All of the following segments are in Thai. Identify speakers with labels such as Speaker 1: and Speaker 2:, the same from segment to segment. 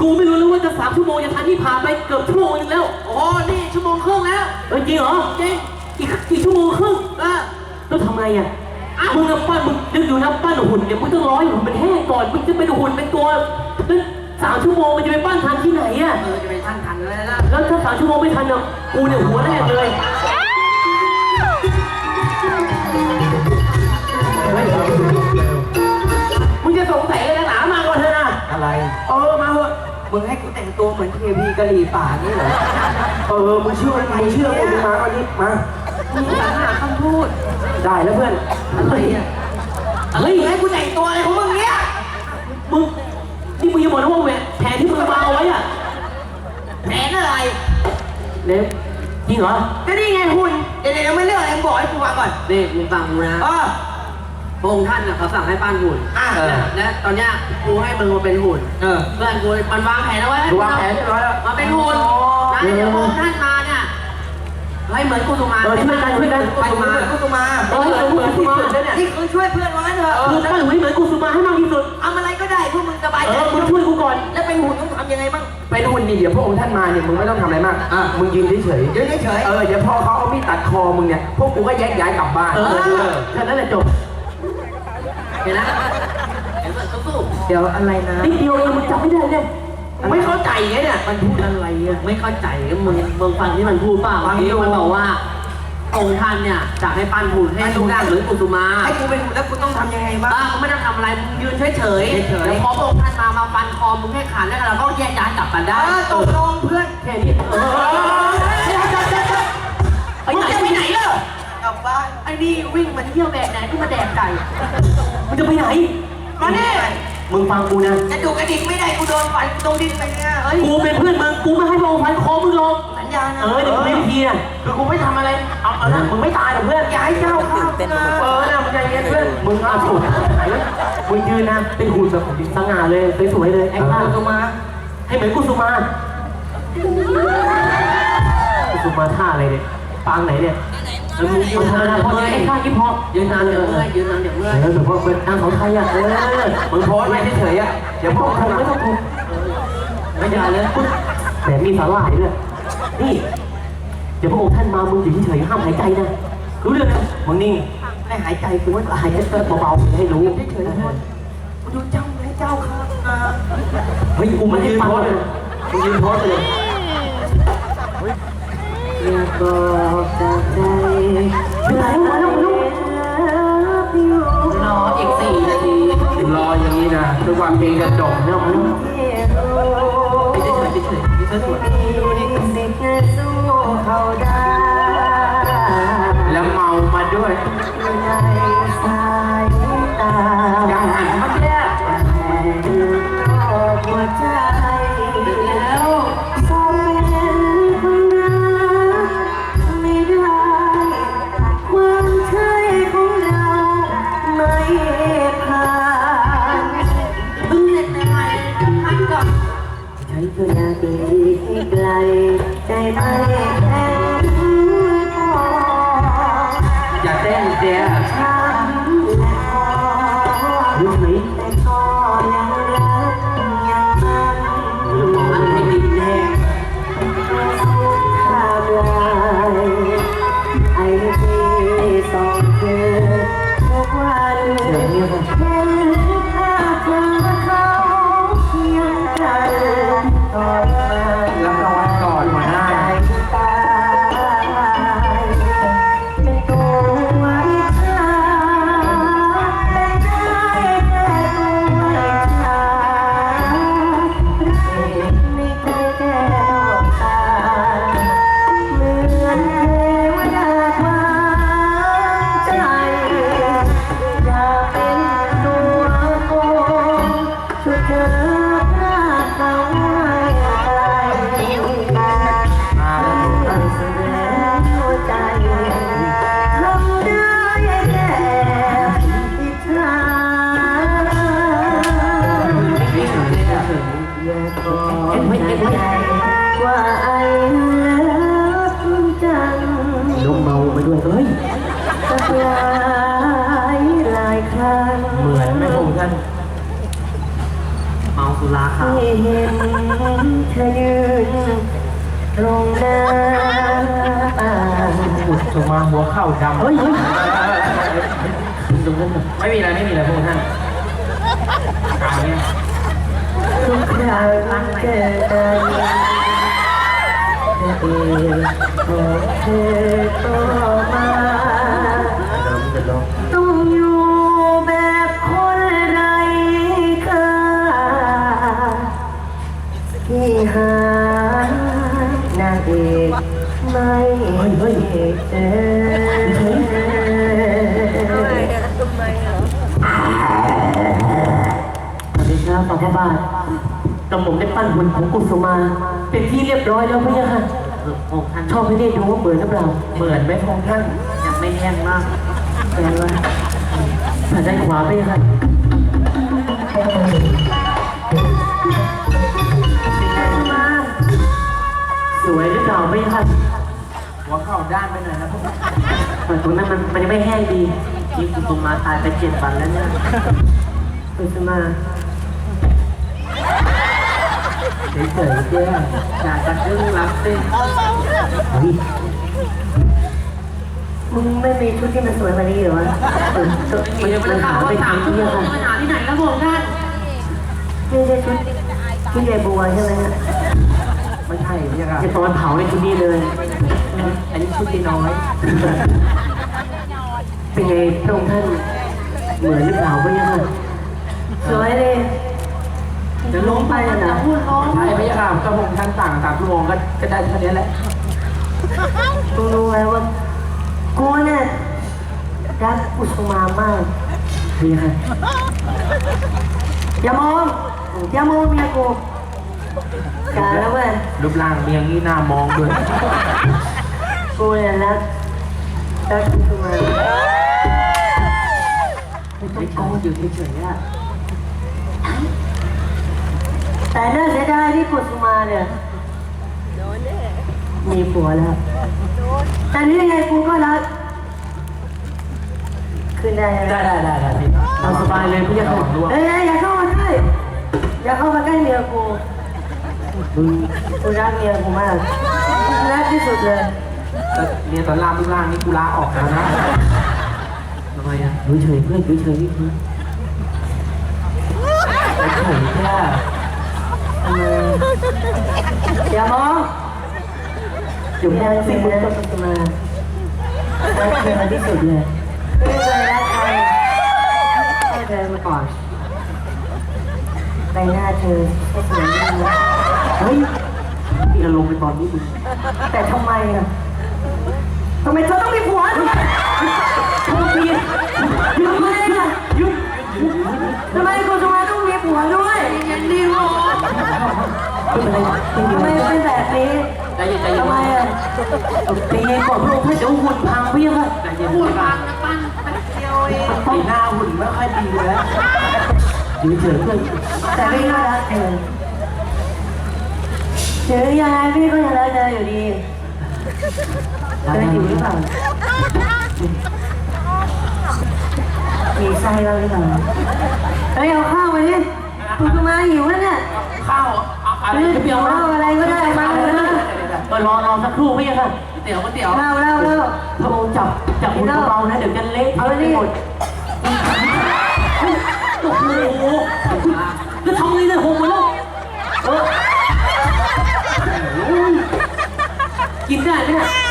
Speaker 1: กูไม่รู้เลยว่าจะสามชั่วโมงจะทันที่ผ่านไปเกือบชั่วโมงนึงแล้ว
Speaker 2: โอ้นี่ชั่วโมงครึ่งแล้ว
Speaker 1: เออจริงเหรอ
Speaker 2: จริง
Speaker 1: อีกอีกชั่วโมงครึ่ง
Speaker 2: เออ
Speaker 1: แล้วทำไงอะ
Speaker 2: อ้าว
Speaker 1: มึงจะปั้นมึงนึกอยู่นะปั้นหุ่นเนี่ยมึงต้องร้อยหุ่นเป็นแห้งก่อนมึงจะเป็นหุ่นเป็นตัวแล้วสามชั่วโมงมันจะไปปั้นทันที่ไหนอะ
Speaker 2: เออจะเป็นท่านทันเลยนะ
Speaker 1: แล้วถ้าสามชั่วโมงไม่ทันเนี่ยกูเนี่ยหัวแรกเลยเฮ้ยมึงจะสงสัยอะไรนักหนามาก่อนเถอะนะ
Speaker 3: อะไร
Speaker 2: เออ มาเถอะมึงให้กูแต่งตัวเหมือนเทพีกะหรี่ป่านี่เหรอ
Speaker 3: เออมึงเชื่อไหมเชื่อกูมึงมาเอานี้มา
Speaker 2: มึงสรรหาคำพูด
Speaker 3: ได้แล้วเพื่อน
Speaker 2: อะไรอะ
Speaker 1: เฮ้ย
Speaker 2: มึงให้กูแต่งตัวอะไรของมึงเนี่ย
Speaker 1: มึงนี่มึงยังบอกนะว่าแหวนแผนที่มึงมาเอาไว้อะ
Speaker 2: แผนอะไร
Speaker 1: เนี่ยจริงเหรอ
Speaker 2: ก็นี่ไงหุ่นเดี๋ยวเดี๋ยวไม่เรื่องอะไรมึงบอกให้กูฟังก่อน
Speaker 4: นี่มึงฟังกูนะ
Speaker 2: เออ
Speaker 4: พระองค์ท่านน่ะเขาสั่งให้ปั้นหุ่น
Speaker 2: อะ
Speaker 4: และและตอนเนี้ยกูให้มึงมาเป็นหุ่น
Speaker 2: เออ
Speaker 4: เพื่อนกูมันวางแผนเอาไว้ให้
Speaker 3: ดูวางแผนเรียบร้อยแล้ว
Speaker 4: มาเป็นหุ่นนะเดี๋ยวพระองค์ท่านมาเนี่ยให้เหมือนกุสุมาร
Speaker 1: เออช่วยกันช่วยกัน
Speaker 2: ไปกูมากูกูมา
Speaker 1: เออเหมือนกูสุมาเนี่ย
Speaker 2: นี่คือช่วยเพื่อนว่างั้นเถอะ
Speaker 1: คือปั้นหุ่นให้เหมือนกูสุมาให้มากที่สุด
Speaker 2: ทำอะไรก็ได้พวกมึงสบาย
Speaker 1: เอ
Speaker 2: ใจ
Speaker 1: อมึงช่วยกูก่อน
Speaker 2: แล้วเป็นหุ่นต้องทำยังไงบ้าง
Speaker 3: ไปดูนี่เดี๋ยวพระองค์ท่านมาเนี่ยมึงไม่ต้องทำอะไรมาก
Speaker 2: อะ
Speaker 3: มึงยืนเฉย
Speaker 2: ยืนเฉย
Speaker 3: ๆเออเดี๋ยวพอเขาเอามีดตัดคอมึงเนี่ย พวกกูก็แยกย้ายกลับบ้าน
Speaker 1: เออ แค่นั้นแหละจบ
Speaker 4: เห็นนะเห็นไหมสู้
Speaker 2: เดี๋ยวอะไรนะ
Speaker 1: นิดเดียวเองมึงจำไม่ได้เนี่ย
Speaker 2: ไม่เข้าใจไงเนี่ย
Speaker 4: มันพูดอะไรอะ ไม่เข้าใจมึงมึงฟังที่มันพูดเปล่า
Speaker 2: ฟัง
Speaker 4: เมื่อกี้
Speaker 2: อยู่
Speaker 4: มันบอกว่าองค์ท่านเนี่ยจะให้ปั้นหุ่นให้รูปร่างเหมือนกุสุมา
Speaker 2: ให้กูเป็นหุ่นแล้วกูต้องทำยังไงบ้าง
Speaker 4: บ้าเขาไม่ต้องทำอะไรมึงยืนเฉยๆ
Speaker 2: เฉยๆ
Speaker 4: แล้วพอพระองค์ท่านมามาฟันคอมึงให้ขาดแล้วเราก็แยกย้ายกลับกัน
Speaker 2: เอ
Speaker 4: ได้
Speaker 2: อตกลงเพื่อน
Speaker 1: แค่นี้เออ
Speaker 4: นไอ้นี่วิ่งมาเที่ยวแดกไหนที่มาแดกไก่
Speaker 1: มึงจะไปไหน
Speaker 2: มาเนี่ย
Speaker 1: มึงฟังกูนะ
Speaker 2: จะดูกระดิ่งไม่ได้กูโดนฟันกูต้องดิ้นไปเนี่ยเฮ้ย
Speaker 1: กูเป็นเพื่อนมึง กูไม่ให้พระองค์พันคอมึงหรอก
Speaker 2: สัญญานะ
Speaker 1: เออเดี๋ยวกูมีวิธีนะคือกูไม่ทำอะไร เอาเอาละมึงไม่ตายหรอกเพื่อน
Speaker 2: อย่าให้เจ้าข้าวนะ
Speaker 1: เออนะมึงใจเย็นเพื่อน มึงเอาถูกมึงยืนนะ เป็นหุ่นแบบสง่าเลยสวยๆเลยแอคท่า
Speaker 2: กูมา
Speaker 1: ให้เหมือนกุสุมากุสุมาท่าอะไรเนี่ย ปางไหนเนี่ยเออมึงยืนนานพอแอคท่ายิ้มพอ
Speaker 4: ยืนนานเดี๋ยวเมื่อยยืนนานเดี๋ยวเมื่อย
Speaker 1: เออแบบว่าเป็นนางของไทยอะเออ
Speaker 3: มึงโพสต์ไว้เฉยๆอะเดี๋ยวพ
Speaker 1: ไม่
Speaker 3: ว
Speaker 1: ต้อกง
Speaker 3: ท่าน
Speaker 1: ทำ
Speaker 3: มา
Speaker 1: ไม่ต้องทำไม่ได้เลยแต่มีสาหร่ายด้วยนี่ เดี๋ยวพระองค์ท่านมามึงอยู่เฉยๆห้ามหายใจนะรู้เรื่องนะมึงนิ่ง
Speaker 2: ให้หายใจกู
Speaker 1: กู
Speaker 2: ว่า
Speaker 1: ว่าหายใจเบาๆให้รู้
Speaker 2: เฉยๆคนกูดูเจ้าให้เจ้าข้าวนะ
Speaker 1: เฮ้ยกูไม่ได้ฟังเลยมึงยืนโพสเลย
Speaker 4: รออีกสี่นาที
Speaker 3: รออย่างนี้นะจนกว่าเพลงจะจบ
Speaker 1: แล้วมาแล้ว
Speaker 4: ไม่ได้เฉยไม่เฉยไม่เฉยสวย
Speaker 3: แล้วเมามาด้วย
Speaker 4: เสี
Speaker 1: รั้งเหมื
Speaker 3: อน
Speaker 1: ไหมพระ
Speaker 3: องค์ท่าน
Speaker 4: เมาสุราขาว
Speaker 1: ที่เห็น
Speaker 4: ธอยืนตรงหน้าอ่าง
Speaker 1: อุดมาหัวเข้าดำ
Speaker 4: เฮ้ย
Speaker 1: ตรงนั้นไม่มีอะไรไม่มีอะไรพวกท่านการเนี้ย
Speaker 4: ทุกครั้งเจอกันเธอเองของเธอก็มาต้อง กระหม่อมได้ปั้นหุ่นของกุสุมา เป็นที่เรียบร้อยแล้วพี่ค่ะ
Speaker 5: โอ้ท่าน
Speaker 4: ชอบให้ได้ดูว่าเหมือนหรือเปล่า
Speaker 1: เหมือนไหมพวกท่าน
Speaker 5: ยังไม่แห้งมาก
Speaker 4: แปลว่าผ่านด้านขวาไปค่ะสวยหรือเปล่าไม่ค่ะ
Speaker 1: หัวเข้าด้านไปหน่อยนะพวกท่าน
Speaker 4: แต่ตรงนั้นมันมันยังไม่แห้งดี
Speaker 5: นี่คุณตรงมาตายไปเจ็ดวันแล้วเนี่ย
Speaker 4: กุสุมา เฉยๆเจ้า
Speaker 5: อยากจะดึงรับสิ
Speaker 4: เฮ้ยมึงไม่มีชุดที่มันสวยกว่านี้เหรอวะเออตัว
Speaker 5: มันยังไม่ได้
Speaker 4: หา
Speaker 5: ข่าว
Speaker 4: ไป
Speaker 5: ว่าถาม
Speaker 4: ทำ
Speaker 5: ที่
Speaker 4: ที่
Speaker 5: ยั
Speaker 4: ยังง
Speaker 5: ปัญหาที่ไหนแล้วบอกท่าน
Speaker 4: ไม่ใช่ชุดที่ยายบัวใช่ไหมฮะ
Speaker 1: ไม่ใช่พี่ค่ะ
Speaker 4: จะตอนเผาในชุดนี้เลย
Speaker 1: อันนี้ชุดที่น้อย
Speaker 4: เป็นไงพระองค์ท่านเหมือนหรือเปล่าก็ยังสวยเลย จะลงไปอะนะ
Speaker 5: พูดร้อง
Speaker 1: ใช่พี่ค่ะก็พวกท่านต่างต่างชั่วโมงก็ก็ได้เท่านี้แหละ
Speaker 4: มึงรู้ไหมว่ากูเนี่ยรักกุสุมามากพี่ค่ะอย่ามองอย่ามองเมียกูการแล้วเว้ย
Speaker 1: รูปร่างเมียงนี่น่ามองด้วย
Speaker 4: กูเนี่ยรักรักกุสุมา
Speaker 5: ไม่ต้องโกงอยู่เฉยๆอะ
Speaker 4: แต่น่าเสียดายที่กุสุมาเนี่ยมีผัวแล้วแต่นี่ยังไงกูก็รักขึ้นได้ไหม
Speaker 1: ได้ได้ได้ได้พี่
Speaker 4: เอาสบายเลยพี่จะ
Speaker 1: ระ
Speaker 4: เข้า
Speaker 1: วังด้วย
Speaker 4: เอ้ยอย่าเข้ามาใกล้อย่าเข้ามาใกล้เมียกูมึงกูรักเมียกูมากรักที่สุดเลย
Speaker 1: แต่เมียตอนล่างรูปร่างนี่กูลาออกแล้วนะ
Speaker 5: ทำไมอะ
Speaker 4: ดูเฉยเพื่อนดูเฉยนี่คือ
Speaker 1: ไอ้เฉยแค่
Speaker 4: ทำไม อย่ามองอยู่แค่สิ่งนั้นก็จะมารักเธอที่สุดเลยไม่เคยรักใครแค่เธอมาก่อนใบหน้าเธอก็สวยดีนะเฮ้ย
Speaker 1: มีอารมณ์ในตอนนี้มึง
Speaker 4: แต่ทำไมอะทำไมเธอต้องมีผัวทำไมทำไมอะหยุดหยุด ทำไมกูจะมาต้องมีผัวด้วย
Speaker 5: ยังดีวะ
Speaker 4: ทำไมเป็นแบบนี้
Speaker 5: ใจเย็นใจเย็น
Speaker 4: ทำไมอะตีก่อนพระองค์ให้เดี๋ยวหุ่นพังพี่ค่ะ
Speaker 1: ใจเย็น
Speaker 5: พูด
Speaker 1: พี่
Speaker 5: ฟั
Speaker 1: ค่ะ
Speaker 5: งนะปั้นแป๊บเดียวเอง
Speaker 1: สีหน้าหุ่นไม่ค่อยดีเลย
Speaker 4: อยู่เฉยเพื่อนแต่พี่ก็รักเธอถึงยังไงพี่ก็ยังรักเธออยู่ดีเธออยู่หรือเปล่า มีไส้บ้างหรือเปล่าเฮ้ยเอาข้าวมาดิคุณจะมาหิวแล้วเนี่ย
Speaker 1: ข้าวอะไร
Speaker 4: เฮ้ย
Speaker 1: จะเปรี้
Speaker 4: เดี๋
Speaker 1: ย
Speaker 4: ยวว
Speaker 1: นะ
Speaker 4: เอาอะไรก็ได้มาเลยนะเออรอรอสักครู่พี่ค่ะ
Speaker 5: ก๋วยเตี๋ยวก๋วยเตี๋ยว
Speaker 4: เล่าเล่าเล่า
Speaker 1: พระองค์จับจับหุ่นเบาๆนะเดี๋ยวจะเละ
Speaker 4: เอาดิ
Speaker 1: หมด
Speaker 4: โอ้โหแล้วทำไงเนี่ยหกหมดแล้วเออกินได้ไหมเนี่ย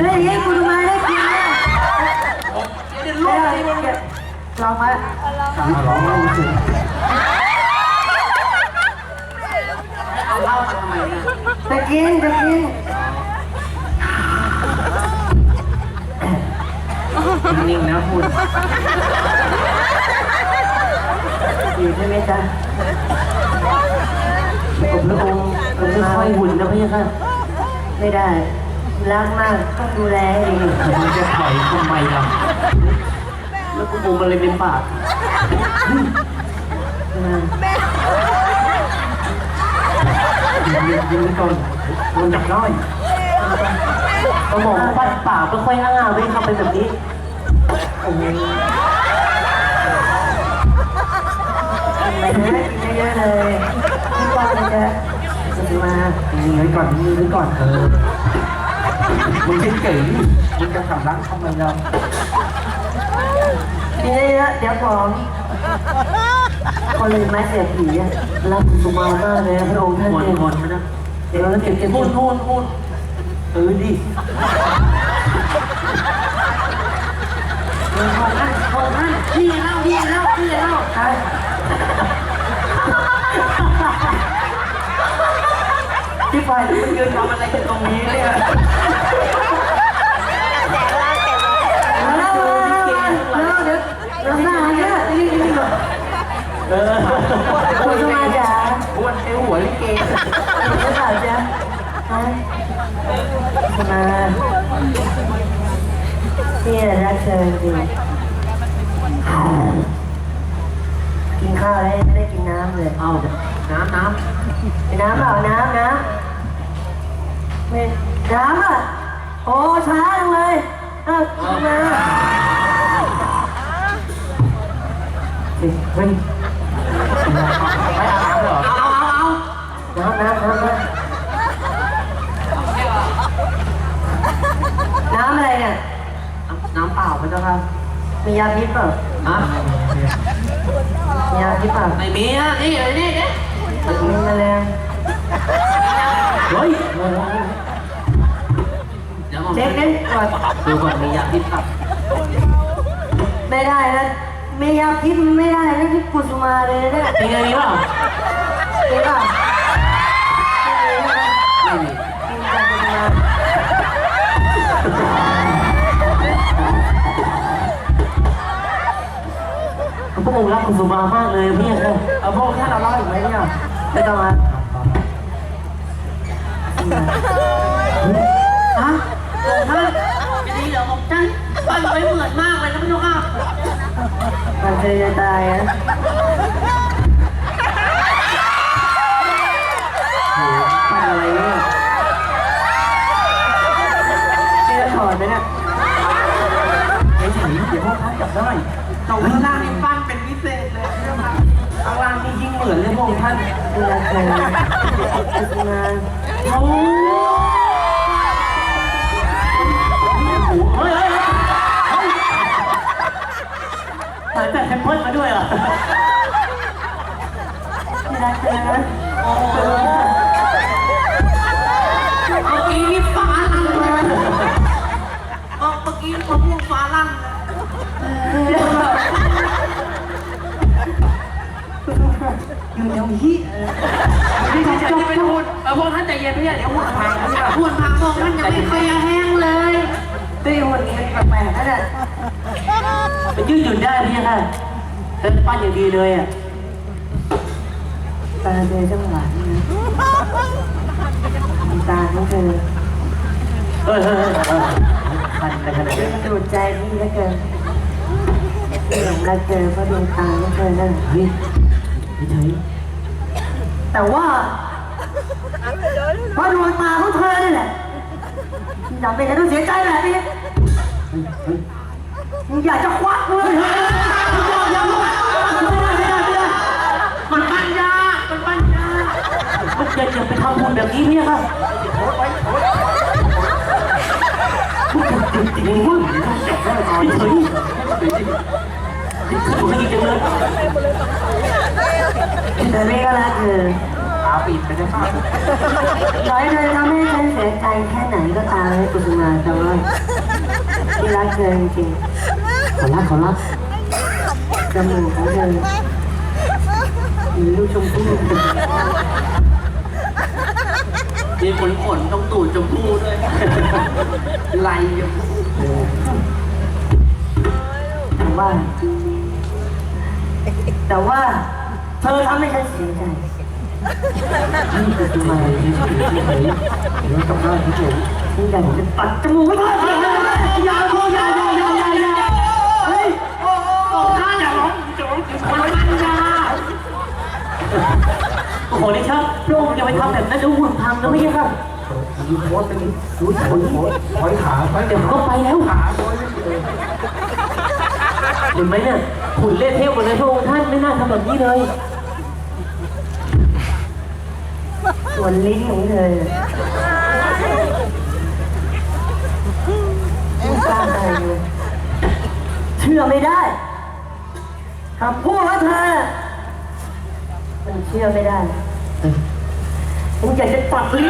Speaker 4: เฮ้ยยังกูทำไมได้กินเนี่ย
Speaker 5: เดี๋ยว
Speaker 4: เดี๋
Speaker 5: ลู
Speaker 4: ยว
Speaker 5: ก
Speaker 4: เดี๋ยวเดี๋ยวลองมา
Speaker 1: ร้องไม่รู้สึก
Speaker 5: เอาเหล้ามาทำไมเนี่ย
Speaker 4: จะกินจะกิน
Speaker 1: นิ่งๆนะคุณ
Speaker 4: อยู่ใช่ไหมจ๊ะผมพระองค์ผมไม่ค่อยหุ่นนะพี่ค่ะ ไม่ได้ รักมากต้องดูแลให้ดี
Speaker 1: มึงจะถอยทำไมล่ะ
Speaker 4: แล้วกูบุมอะไรเป็นปาก
Speaker 1: ย
Speaker 4: เออิ
Speaker 1: งยิงก่อนโดนจับน้อย
Speaker 4: กระหม่อมปัดปากไม่ค่อยอ้าไม่ทำเป็นแบบนี้โอ้ยไปนะกินเยอะๆเลยพี่ป้อนเลยจะจะมา
Speaker 1: ยิงไว้ก่อนยิงไว้ก่อนเออ มึงเก่งเก่งมึงจะสำลักทำไมเรา
Speaker 4: กินเยอะๆเดี๋ยวผมคนลืมไม้เสียผีอะรักคุณสุมามากเลยนะพระองค์ท่าน
Speaker 1: หมด
Speaker 4: เนี่ย
Speaker 1: หมดไปนะ
Speaker 4: เดี๋ยวเราเก็บเก็บ
Speaker 1: พูดพูดพูดเออดิ
Speaker 5: ของท่านของท่านนี่เล่านี่เล่านี่เล่า
Speaker 4: ใช่ที่ฝ่ายมันยืนทำอะไรกันตรงนี้เนี่ยมาแล้วมาแล้วเดี๋ยวเดี๋ยวหน้าเนี่ยนี่นี่นี่
Speaker 1: เออ
Speaker 4: คุณสมาจ๋า
Speaker 1: อ้วนเอวหัวลิเก
Speaker 4: คุณจะถามจ๊ะฮะคุณมา พี่รักเธอจริงกินข้าวแล้วไม่ได้กินน้ำเลย
Speaker 5: เอาน้ำน้
Speaker 4: มีน้ำเปล่าน้ำน้ำไม่น้ำอะโอ้ช้าจังเลยเออกินมาเฮ้ยเฮ้ย
Speaker 1: ไม่อาบน้ำเหรอำ
Speaker 5: เอาเอาเอา
Speaker 4: น้ำน้ำน้ำน้ำน้ำอะไรเนี่ย
Speaker 5: น้ำเปล่า พระเจ้าค่ะ
Speaker 4: มียาพิษเปล่า
Speaker 5: ฮะ
Speaker 4: มียาพิษเปล่า
Speaker 5: ไม่มีอะนี่เลยนี่นี่
Speaker 4: มีแมลง
Speaker 1: เฮ้ย
Speaker 5: เดี๋ยวผม
Speaker 4: เช็คดิก่อน
Speaker 5: ดูก่อนมียาพิษครับ
Speaker 4: ไม่ได้นะมียาพิษไม่ได้นะที่กุสุมาเลยเนี่ย
Speaker 5: มีอะไรเปล่า
Speaker 4: มีเปล่า
Speaker 5: ไง
Speaker 1: ค์รักคุณสุมามากเลยพี่ค่ะเอาพวกท่านเราเล่าอีกไหมเนี่ย
Speaker 4: ไม่ต้องมา
Speaker 5: ฮะของท่านจะดีเหรอของท่านปั้นไว้เหมือนมากเลยนะพระเจ้าค่ะ
Speaker 4: มันเคยจะตายนะ
Speaker 1: ปั้นอะไรเนี่ย
Speaker 4: ไม่ได้ถอดไหมเนี่ย
Speaker 1: เฉยๆเดี๋ยวพวกท่านจับได้
Speaker 5: ตรงข้างล่างนี่ปั้น นี่ยิ่
Speaker 1: งเหมือนเลยพวกท่าน
Speaker 4: ดูแลเธอกุสุมา
Speaker 1: โอ้โหเฮ้ยเฮ้ยเฮ้ยใส่แต่แพมเพิร์มาด้วยเหรอ
Speaker 4: ดูแลเธอนะ
Speaker 5: เมื่อกี้นี่ฟ้าลั่นเลยเมื่อกี้มะม่วงฟ้าลั่นเลย
Speaker 4: อยู่แถวนี้
Speaker 1: นี่ท่านจะไปพูดเออพวกท่านใจเย็นไม่ใช่เดี๋ยวพูดพังนะเนี่ย
Speaker 5: พูดพังมองท่านยังไม่เคยแห้งเลย
Speaker 4: ตีหัวนี้มันแปลกๆนั่นแหละ
Speaker 1: มันยืดหยุ่นได้พี่ค่ะแต่ปั้นอย่างดีเลยอะ
Speaker 4: ตาเธอจังหวะนี้นะตาของเธอ
Speaker 1: เฮ้ยเฮ้ยเฮ้ยเออพันในขณะนี้
Speaker 4: ดูดใจพี่เหลือเกินหลงรักเธอเพราะดวงตาของเธอนั่น
Speaker 1: เฮ้ยเฉย
Speaker 4: แต่ว่าเพราะดวงตาของเธอนี่แหละที่ทำให้ฉันต้องเสียใจแบบนี้
Speaker 1: เฮ้ยเฮ้ย
Speaker 4: มึงอยากจะควักเลยมึงอยากจะควักไม่ได้ไม่ได้ไม่ได้
Speaker 5: มันปั้นยากมันปั้นยาก
Speaker 1: มันจะจะไปทำบุญแบบนี้พี่ค่ะจริงๆมึงจับได้ตอนเฉย ถูกให้จังเลย
Speaker 4: แต่ไม่ก็รักเธอ
Speaker 1: ตาปิดไปได้ป่ะ
Speaker 4: ต่อให้เธอทำให้ฉันเสียใจแค่ไหนก็ตามให้กุศมาแต่ว่าที่รักเธอจริง
Speaker 1: ขอรักขอรัก
Speaker 4: ๆจมูกของเธอมีลูกชมพู่
Speaker 5: มีขนขนๆตรงตูดจมูกด้วยไหลอยู่
Speaker 4: แต่ว่า แต่ว่า เธอทำให้ฉันเสียใจ
Speaker 1: นี่คือตัวอะไรที่เฉยเฉยเดี๋ยวกลับบ้านเฉย
Speaker 4: ฉันอยากจะตัดจมูกให้เธออย่าอย่าอย่าอย่าอย่าอย่าเฮ้ย
Speaker 5: ของท่านอย่าร้องจะร้องถึงคนปั้นยาก
Speaker 1: โอ้โหนี่ครับพระองค์จะไปทำแบบนั้นดูหุ่นพังนะไม่ใช่ครับ
Speaker 4: ไยื
Speaker 1: นโพสไปดิดูถอยโพสถอยขาไปเดี๋ยวก็ไปแล้วขาโพส เห็นไหมเนี่ยหุ่นเล่เทพหมดเลยพระองค์ท่านไม่น่าทำแบบนี้เลย
Speaker 4: ส่วนลิ้นของเธอไม่กล้าอะไรเลยเชื่อไม่ได้คำพูดของเธอน่ะมันเชื่อไม่ได้ผมอยากจะตัดลิ้น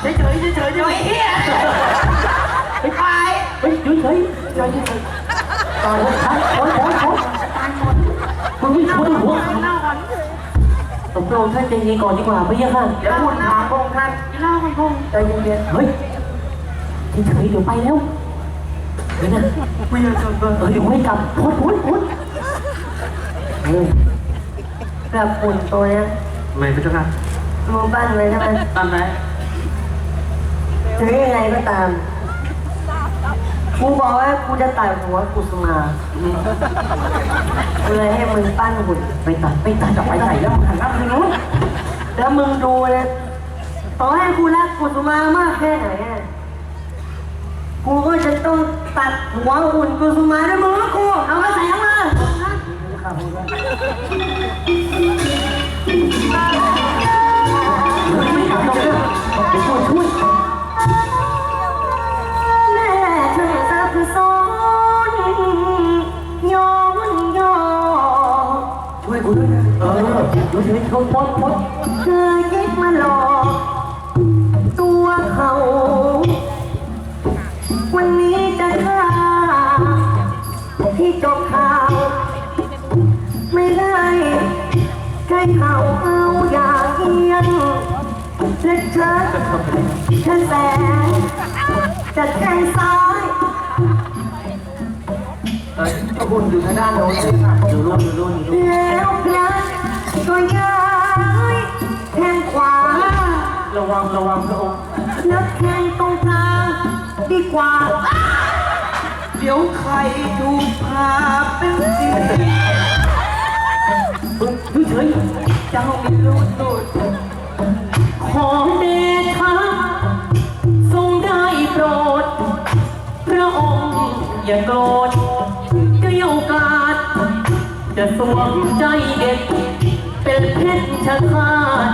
Speaker 4: เฉยเฉยเฉยเฉย
Speaker 5: เฮียไปไป
Speaker 1: เฮ้ยเฉยเฉยเฉยเฉยตายแล้วครับโอ๊ยโอ๊ยโอ๊ยมึงไม่ช่วยหัว
Speaker 5: กินเหล้าก่อ
Speaker 1: งท่านใจเย็นก่อนดีกว่าพี่ยังค่ะ
Speaker 2: เดี๋ยวพูดถามพงท่าน
Speaker 5: เล้าก่อนพง
Speaker 4: ใจเย็น
Speaker 1: เฮ้ยเฉยๆเดี๋ยวไปแล้วเดี๋ยวนะ
Speaker 2: ไม่ยากจะเบิก
Speaker 1: เออเดี๋ยวให้กลับโพสโพสโพสเออ
Speaker 4: ๆกลับหุ่นตัวเนี้ย
Speaker 2: ไม่พระเจ้าค่ะ
Speaker 4: มือปั้นเลยใช่ไหม
Speaker 2: ตามไหน
Speaker 4: ถึงยังไงก็ตาม กูบอกว่ากูจะตัดหัวกุสมากูเลยให้มึงปั้นหุ่น
Speaker 1: ไปตัดไปตัดจะไปไหนแล้วหันหน้าไปนู้น
Speaker 4: แล้วมึงดูเนะต่อให้กูรักกุสมามากแค่ไหนอะกูก็จะต้องตัดหัวหุ่นกุสมาด้วยมือกูเอามาใส่มา
Speaker 1: ไม่ตัดตรงนั้นเดี๋ยวช่วยช่วย ดี๋ยวเฉยๆโพสโพสโพส
Speaker 4: เธอคิดมาหลอกตัวเขา วันนี้จะฆ่าที่จบข่าว ไม่ได้ใช้เขาเอาอย่างเอียนและเธอเธอแสงจะแทงซ้าย
Speaker 2: เออพระคุณอยู่ทางด้านโน้นเลยค่ะ
Speaker 1: อยู่รุ่นอยู่รุ่นอยู่รุ่น
Speaker 4: แล้วพลัด ก็ย้ายแทงขวา
Speaker 1: ระวังระวังพระองค์
Speaker 4: แล้วแทงตรงกลางดีกว่า
Speaker 2: เดี๋ยวใครถูกพาเป็นสิ
Speaker 1: เฮ้ยอยู่เฉย
Speaker 2: เจ้ามีลูกตูด
Speaker 1: ขอเดชะทรงได้โปรด พระองค์อย่าโกรธก็ยโอกาสจะสวมใจเด็ก เป็นเพชรชะคาด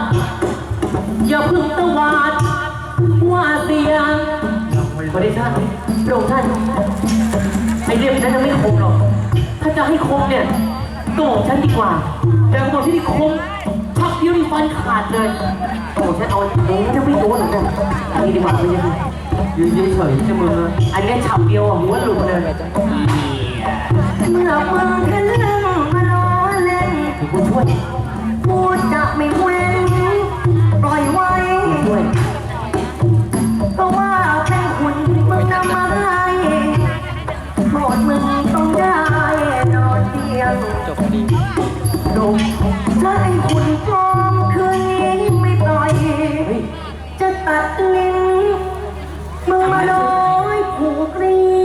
Speaker 1: อย่าเพึ่งตวาดว่าเสียงบริษัทพระองค์ท่านไอเรื่องนั้นจะไม่คมหรอก ถ้าจะให้คมเนี่ยก็บอกฉันดีกว่า แต่บอกที่นี่คมพักเดียวนี่ฟันขาดเลยโอ้ฉันเอาโอ้จะไม่โดนหรอกนะอันนี้ดีกว่าไม่ใช่
Speaker 2: ยืนเฉยๆจะมึงเลย
Speaker 1: อันนี้ฉับเดียวอะหัวหลุดเลย
Speaker 4: เมื่อมึงทะลึ่งมาล้อเล่น
Speaker 1: ถึงกูช่วย
Speaker 4: กู จะไม่เว้นปล่อยไว้ เพว่าแค่คุณมึงนำมาห้โมึงต้องได้นอนเตียงจบพอดีดมถ้าไอ้คุณปลอมคืนนี้ไม่ปล่อย จะตัดลิ้นมึงมาโดยผูกรี